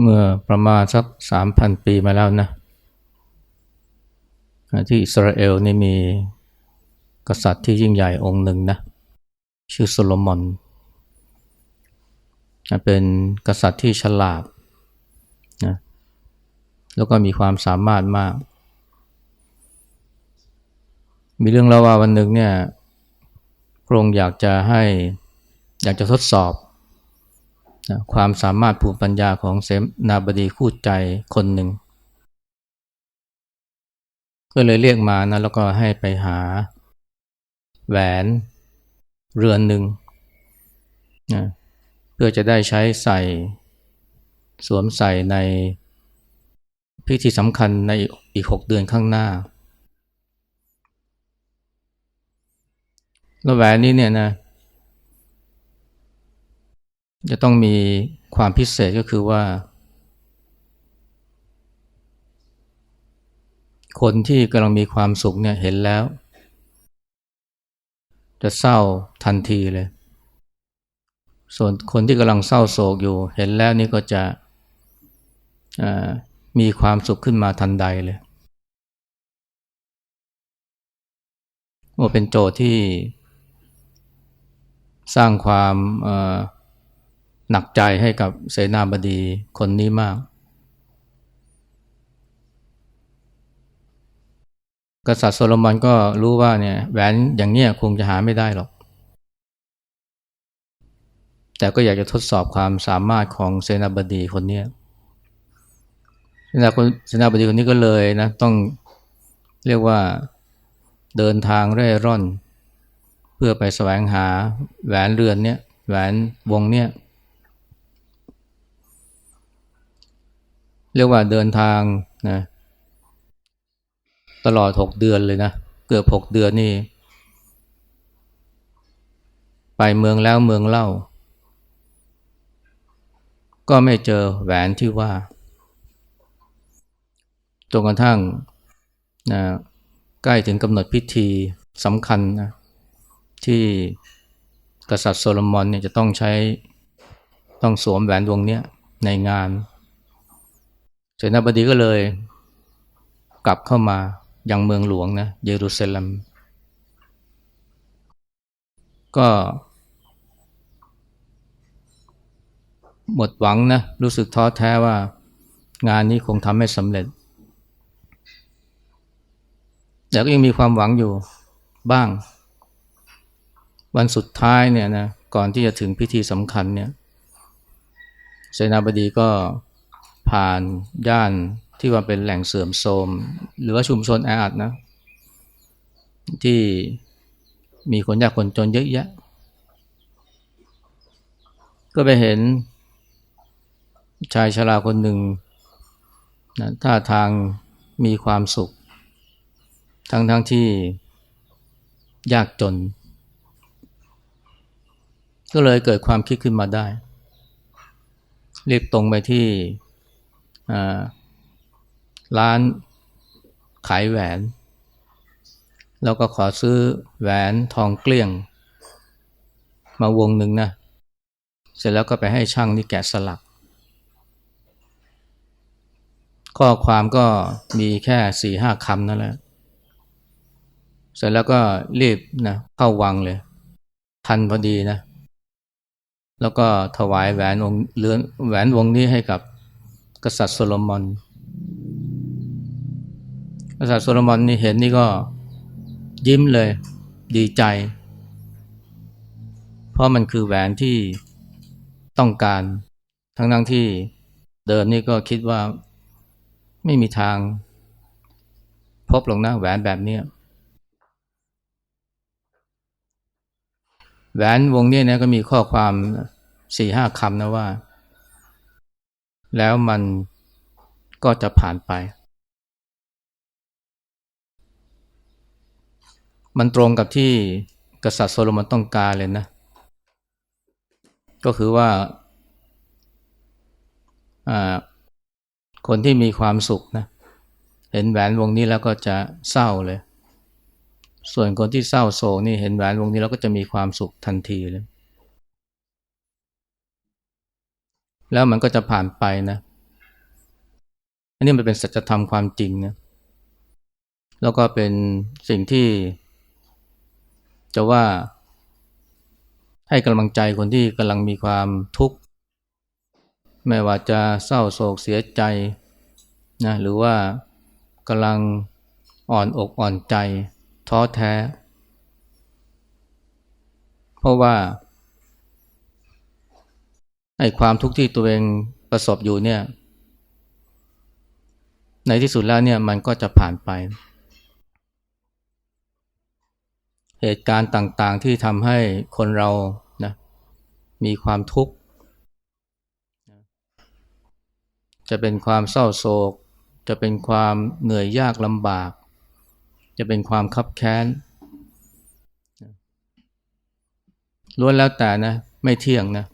เมื่อประมาณสักสามพันปีมาแล้วนะ ที่อิสราเอลนี่มีกษัตริย์ที่ยิ่งใหญ่องค์หนึ่งนะ ชื่อโซโลมอน เป็นกษัตริย์ที่ฉลาดนะแล้วก็มีความสามารถมาก มีเรื่องเล่าว่าวันหนึ่งเนี่ยพระองค์อยากจะให้อยากจะทดสอบ ความสามารถภูมิปัญญาของเสนาบดีคู่ใจคนหนึ่ง ก็เลยเรียกมานะแล้วก็ให้ไปหา แหวนเรือนหนึ่งนะเพื่อจะได้ใช้ใส่ สวมใส่ในพิธีสำคัญในอีกหกเดือนข้างหน้า แล้วแหวนนี้เนี่ยนะ จะต้องมีความพิเศษก็คือว่า คนที่กำลังมีความสุขเนี่ยเห็นแล้ว จะเศร้าทันทีเลย ส่วนคนที่กำลังเศร้าโศกอยู่ เห็นแล้วนี่ก็จะมีความสุขขึ้นมาทันใดเลยโอ้เป็นโจทย์ที่สร้างความ หนักใจให้กับเสนาบดีคนนี้มาก กษัตริย์โซโลมอนก็รู้ว่าเนี่ยแหวนอย่างเนี้ยคงจะหาไม่ได้หรอก แต่ก็อยากจะทดสอบความสามารถของเสนาบดีคนนี้เสนาเสนาบดีคนนี้ก็เลยนะต้องเรียกว่าเดินทางเร่ร่อน เพื่อไปแสวงหาแหวนเรือนเนี้ยแหวนวงเนี้ย เรียกว่าเดินทางนะตลอดหกเดือนเลยนะ เกือบหกเดือนนี่ ไปเมืองแล้วเมืองเล่า ก็ไม่เจอแหวนที่ว่าจนกระทั่งนะใกล้ถึงกำหนดพิธีสำคัญนะที่กษัตริย์โซโลมอนเนี่ยจะต้องใช้ต้องสวมแหวนวงนี้ในงาน เสนาบดีก็เลยกลับเข้ามายังเมืองหลวงนะเยรูซาเล็ม ก็หมดหวังนะรู้สึกท้อแท้ว่างานนี้คงทำไม่สำเร็จ แต่ก็ยังมีความหวังอยู่บ้าง วันสุดท้ายเนี่ยนะก่อนที่จะถึงพิธีสำคัญเนี่ยเสนาบดีก็ ผ่านย่านที่ว่าเป็นแหล่งเสื่อมโทรม หรือว่าชุมชนแออัดนะ ที่มีคนยากคนจนเยอะแยะ ก็ไปเห็น ชายชราคนหนึ่งนะท่าทางมีความสุข ทั้งทั้งที่ยากจน ก็เลยเกิดความคิดขึ้นมาได้ เรียบตรงไปที่ ร้านขายแหวน แล้วก็ขอซื้อแหวนทองเกลี้ยง มาวงหนึ่งนะ เสร็จแล้วก็ไปให้ช่างนี่แกะสลัก ข้อความก็มีแค่สี่ห้าคำนั่นแหละ เสร็จแล้วก็รีบนะเข้าวังเลย ทันพอดีนะ แล้วก็ถวายแหวนวงเลือนแหวนวงนี้ให้กับ กษัตริย์โซโลมอน กษัตริย์โซโลมอนนี่เห็นนี่ก็ยิ้มเลยดีใจ เพราะมันคือแหวนที่ต้องการ ทั้งทั้งที่เดิมนี่ก็คิดว่าไม่มีทาง พบหรอกนะแหวนแบบนี้แหวนวงนี้นะก็มีข้อความสี่ห้าคำนะว่า แล้วมันก็จะผ่านไป มันตรงกับที่กษัตริย์โซโลมอนต้องการเลยนะ ก็คือว่า คนที่มีความสุขนะ เห็นแหวนวงนี้แล้วก็จะเศร้าเลย ส่วนคนที่เศร้าโศกนี่เห็นแหวนวงนี้แล้วก็จะมีความสุขทันทีเลย แล้วมันก็จะผ่านไปนะ อันนี้มันเป็นสัจธรรมความจริงนะ แล้วก็เป็นสิ่งที่ จะว่า ให้กำลังใจคนที่กำลังมีความทุกข์ ไม่ว่าจะเศร้าโศกเสียใจนะหรือว่ากำลังอ่อนอกอ่อนใจ ท้อแท้ เพราะว่า ไอ้ความทุกข์ที่ตัวเองประสบอยู่เนี่ย ในที่สุดแล้วเนี่ยมันก็จะผ่านไป เหตุการณ์ต่างๆที่ทำให้คนเรานะมีความทุกข์ จะเป็นความเศร้าโศก จะเป็นความเหนื่อยยากลำบาก จะเป็นความคับแค้นล้วนแล้วแต่นะ ไม่เที่ยงนะ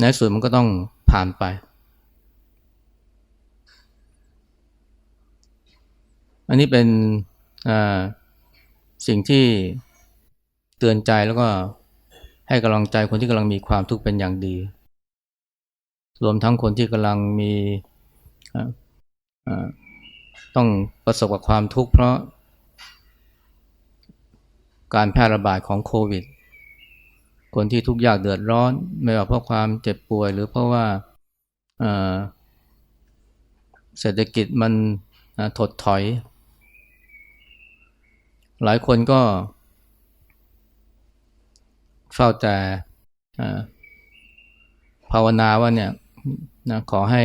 ในสุดมันก็ต้องผ่านไป อันนี้เป็นสิ่งที่เตือนใจแล้วก็ให้กำลังใจคนที่กำลังมีความทุกข์เป็นอย่างดี รวมทั้งคนที่กำลังมีต้องประสบกับความทุกข์เพราะการแพร่ระบาดของโควิด คนที่ทุกข์ยากเดือดร้อน ไม่ว่าเพราะความเจ็บป่วย หรือเพราะว่าเศรษฐกิจมันถดถอย หลายคนก็เฝ้าแต่ภาวนาว่าเนี่ยนะขอให้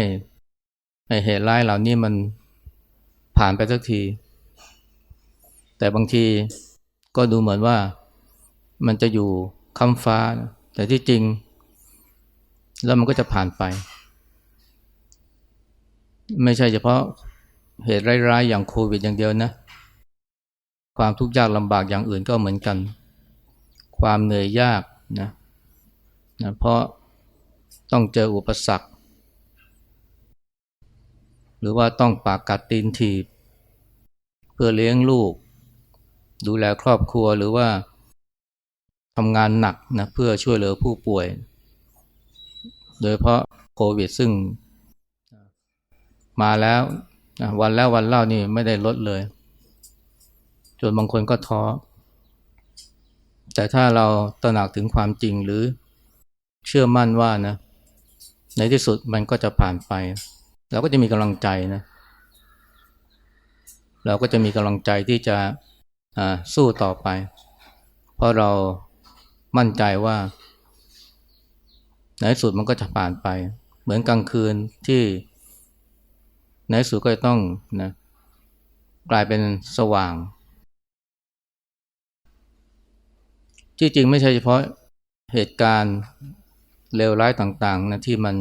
เหตุร้ายเหล่านี้มันผ่านไปสักที แต่บางทีก็ดูเหมือนว่ามันจะอยู่ คำฟ้า แต่ที่จริง แล้วมันก็จะผ่านไป ไม่ใช่เฉพาะเหตุร้ายๆอย่างโควิดอย่างเดียวนะ ความทุกข์ยากลำบากอย่างอื่นก็เหมือนกัน ความเหนื่อยยากนะนะเพราะต้องเจออุปสรรค หรือว่าต้องปากกัดตีนถีบ เพื่อเลี้ยงลูก ดูแลครอบครัวหรือว่า ทำงานหนักนะเพื่อช่วยเหลือผู้ป่วย โดยเพราะโควิดซึ่งมาแล้ววันแล้ววันเล่านี่ไม่ได้ลดเลย จนบางคนก็ท้อ แต่ถ้าเราตระหนักถึงความจริงหรือเชื่อมั่นว่านะ ในที่สุดมันก็จะผ่านไป เราก็จะมีกำลังใจนะ เราก็จะมีกำลังใจที่จะสู้ต่อไป เพราะเรา มั่นใจว่าในสุดมันก็จะผ่านไป เหมือนกลางคืนที่ในสุดก็จะต้องนะกลายเป็นสว่าง ที่จริงไม่ใช่เฉพาะเหตุการณ์เลวร้ายต่างๆนะที่มัน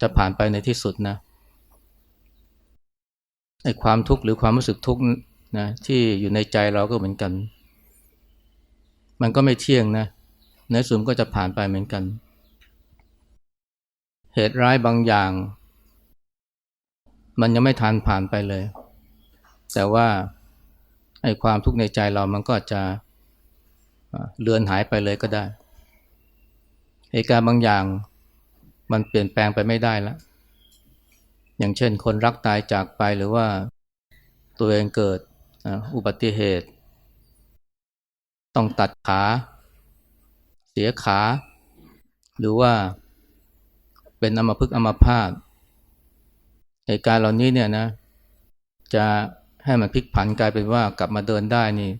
จะผ่านไปในที่สุดนะไอ้ความทุกข์หรือความรู้สึกทุกข์นะที่อยู่ในใจเราก็เหมือนกัน มันก็ไม่เที่ยงนะในสุดก็จะผ่านไปเหมือนกัน เหตุร้ายบางอย่าง มันยังไม่ทันผ่านไปเลย แต่ว่าไอ้ความทุกข์ในใจเรามันก็จะเลือนหายไปเลยก็ได้เหตุการณ์บางอย่างมันเปลี่ยนแปลงไปไม่ได้แล้วอย่างเช่นคนรักตายจากไปหรือว่าตัวเองเกิดอุบัติเหตุ ต้องตัดขา เสียขา หรือว่าเป็นอัมพฤกษ์อัมพาตเหตุการณ์เหล่านี้เนี่ยนะ จะให้มันพลิกผันกลายเป็นว่ากลับมาเดินได้นี่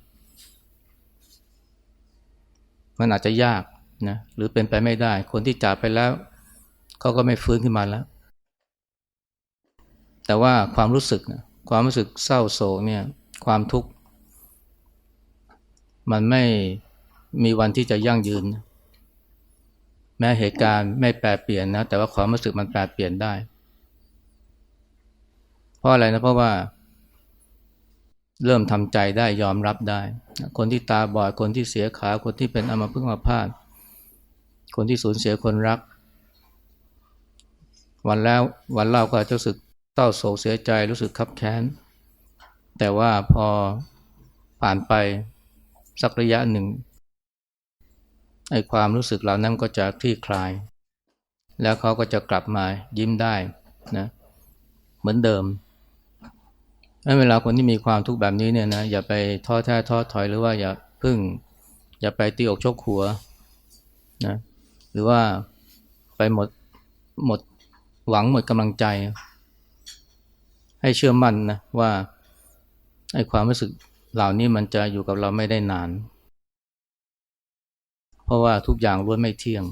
มันอาจจะยากนะหรือเป็นไปไม่ได้ คนที่จากไปแล้วเขาก็ไม่ฟื้นขึ้นมาแล้ว แต่ว่าความรู้สึกนะความรู้สึกเศร้าโศกเนี่ย ความทุกข์ มันไม่มีวันที่จะยั่งยืน แม้เหตุการณ์ไม่แปรเปลี่ยนนะ แต่ว่าความรู้สึกมันแปรเปลี่ยนได้ เพราะอะไรนะเพราะว่า เริ่มทำใจได้ยอมรับได้ คนที่ตาบอดคนที่เสียขา คนที่เป็นอมพึกมาพาดคนที่สูญเสียคนรัก วันแล้ววันเล่าก็จะรู้สึกเศร้าโศกเสียใจรู้สึกคับแค้นแต่ว่าพอผ่านไป สักระยะหนึ่งไอ้ความรู้สึกเหล่านั้นก็จะคลี่คลาย แล้วเขาก็จะกลับมายิ้มได้นะเหมือนเดิมเวลาคนที่มีความทุกข์แบบนี้เนี่ยนะอย่าไปท้อแท้ท้อถอยหรือว่าอย่าพึ่ง อย่าไปตีอกชกหัวนะหรือว่าไปหมดหมดหวังหมดกำลังใจ ให้เชื่อมั่นนะว่าไอ้ความรู้สึก เหล่านี้มันจะอยู่กับเราไม่ได้นาน เพราะว่าทุกอย่างล้วนไม่เที่ยง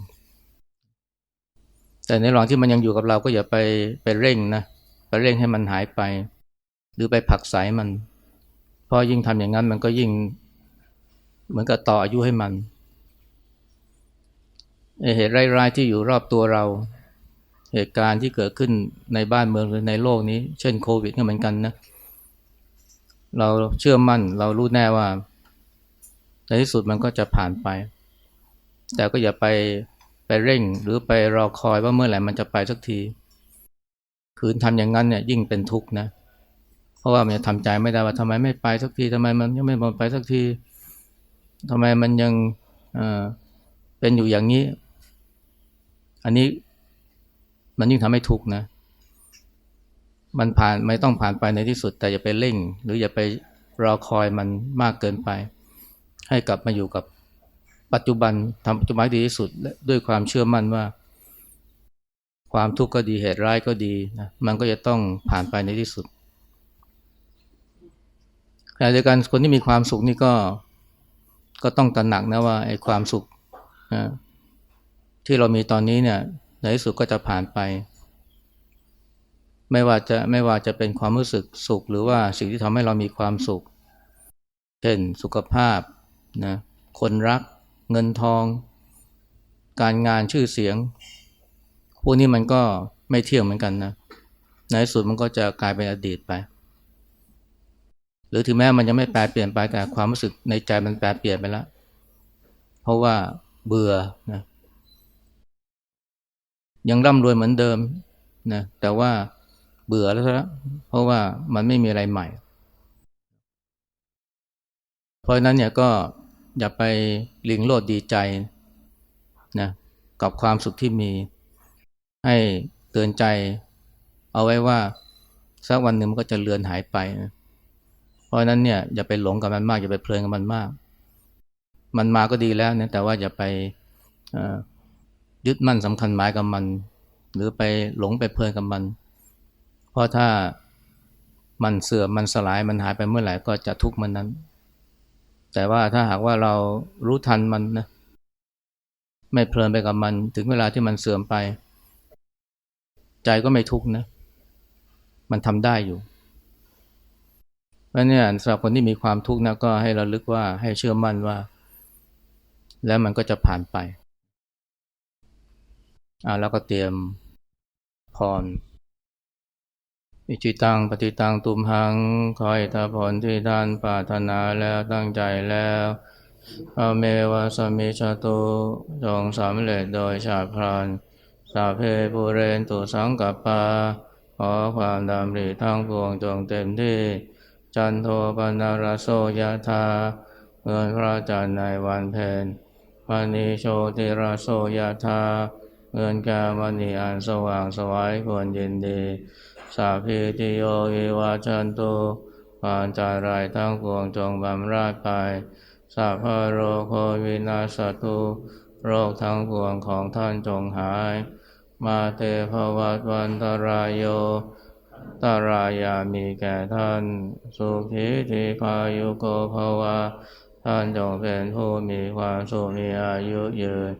แต่ในระหว่างที่มันยังอยู่กับเราก็อย่าไปไปเร่งนะไปเร่งให้มันหายไป หรือไปผักสายมัน เพราะยิ่งทำอย่างนั้นมันก็ยิ่งเหมือนกับต่ออายุให้มันเหตุร้ายๆที่อยู่รอบตัวเรา เหตุการณ์ที่เกิดขึ้นในบ้านเมืองหรือในโลกนี้ เช่นโควิดก็เหมือนกันนะเเราเชื่อมั่น เรารู้แน่ว่า ในที่สุดมันก็จะผ่านไป แต่ก็อย่าไปไปเร่งหรือไปรอคอยว่าเมื่อไหร่มันจะไปสักที คืนทำอย่างนั้นเนี่ยยิ่งเป็นทุกข์นะ เพราะว่ามันจะทำใจไม่ได้ว่าทำไมไม่ไปสักทีทำไมมันยังไม่ไปสักทีทำไมมันยังเเป็นอยู่อย่างนี้ อันนี้มันยิ่งทำให้ทุกข์นะ มันผ่านไม่ต้องผ่านไปในที่สุด แต่อย่าไปเร่ง หรืออย่าไปรอคอยมันมากเกินไป ให้กลับมาอยู่กับปัจจุบันทำปัจจุบันดีที่สุดด้วยความเชื่อมั่นว่า ความทุกข์ก็ดีเหตุร้ายก็ดีนะมันก็จะต้องผ่านไปในที่สุดขณะเดียวกันคนที่มีความสุขนี่ก็ก็ต้องตระหนักนะว่าไอ้ความสุขนะที่เรามีตอนนี้เนี่ยในที่สุดก็จะผ่านไป ไม่ว่าจะไม่ว่าจะเป็นความรู้สึกสุข หรือว่าสิ่งที่ทำให้เรามีความสุข เช่นสุขภาพนะคนรัก เงินทอง การงานชื่อเสียง พวกนี้มันก็ไม่เที่ยงเหมือนกันนะในที่สุดมันก็จะกลายเป็นอดีตไป หรือถึงแม้มันยังไม่แปลเปลี่ยนไปแต่ความรู้สึกในใจมันแปลเปลี่ยนไปแล้วเพราะว่าเบื่อนะยังร่ำรวยเหมือนเดิมนะแต่ว่า เบื่อแล้วละเพราะว่ามันไม่มีอะไรใหม่ เพราะนั้นเนี่ยก็อย่าไปลิงโลดดีใจนะกับความสุขที่มีให้เตือนใจ เอาไว้ว่าสักวันหนึ่งมันก็จะเลือนหายไปนะเพราะนั้นเนี่ยอย่าไปหลงกับมันมากอย่าไปเพลินกับมันมาก มันมาก็ดีแล้วนะแต่ว่าอย่าไปยึดมั่นสำคัญหมายกับมัน หรือไปหลงไปเพลินกับมัน เพราะถ้ามันเสื่อมมันสลายมันหายไปเมื่อไหร่ก็จะทุกข์มันนั้น แต่ว่าถ้าหากว่าเรารู้ทันมันนะไม่เพลินไปกับมัน ถึงเวลาที่มันเสื่อมไป ใจก็ไม่ทุกข์นะ มันทำได้อยู่เพราะเนี่ยสำหรับคนที่มีความทุกข์นะก็ให้เราลึกว่าให้เชื่อมั่นว่า แล้วมันก็จะผ่านไปอ่าแล้วก็เตรียมพร อิจิตังปฏิตังตุมหัง คอยตาผลที่ท่านปรารถนาแล้วตั้งใจแล้วอเมวะสมิชาตุจงสำเร็จโดยชาพรานสาเพปุเรนตุสังกัปปาขอความดำริทั้งปวงจงเต็มที่ จันโทปนารโสยธาเงินพระจันทร์ในวันเพ็ญวันนี้โชติราโสยธาเงินกามณีอันสว่างสวายควรยินดี สาพีติโยวิวาจันตุการจารายทั้งปวงจงบำราดไปสาพโรโควินาสตุโรคทั้งปวงของท่านจงหาย มาเตภวัตวันตรายโยตารายามีแก่ท่าน สุขีทีพายุโกภวะท่านจงเป็นผู้มีความสุขมีอายุยืน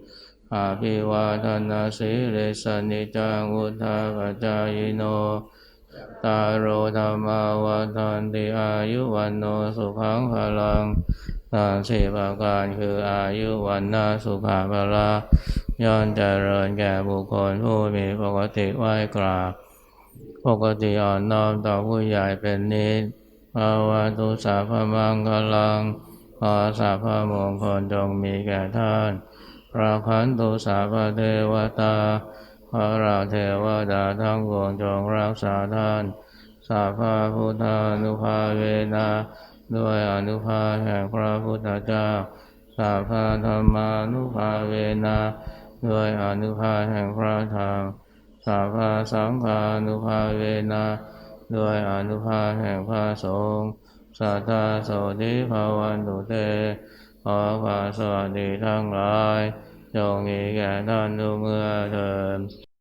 อาภิวาทนาสิเลสนิจังุทาปจายโน ตาโรธรรมาวาทันติอายุวันโนสุขังพลังสามสี่ประการคืออายุวันนาสุขาภละย้อนเจริญแก่บุคคลผู้มีปกติไหวกราบ ปกติอ่อนน้อมต่อผู้ใหญ่เป็นนิสภาวะตุสาพมังกลังขอสาพมงคลจงมีแก่ท่านพราคันตุสาพเทวตา พระราเทวดาทั้งปวงจงรักษาท่านสาพาพุทธานุภาเวนาด้วยอนุภาแห่งพระพุทธเจ้าสาพาธรรมานุภาเวนาด้วยอนุภาแห่งพระธรรมสาพาสังฆานุภาเวนาด้วยอนุภาแห่งพระสงฆ์สัทธาโสธิภาวันตุเตขอความสวัสดีทั้งหลายจงมีแก่ท่านทุกเมื่อเถิด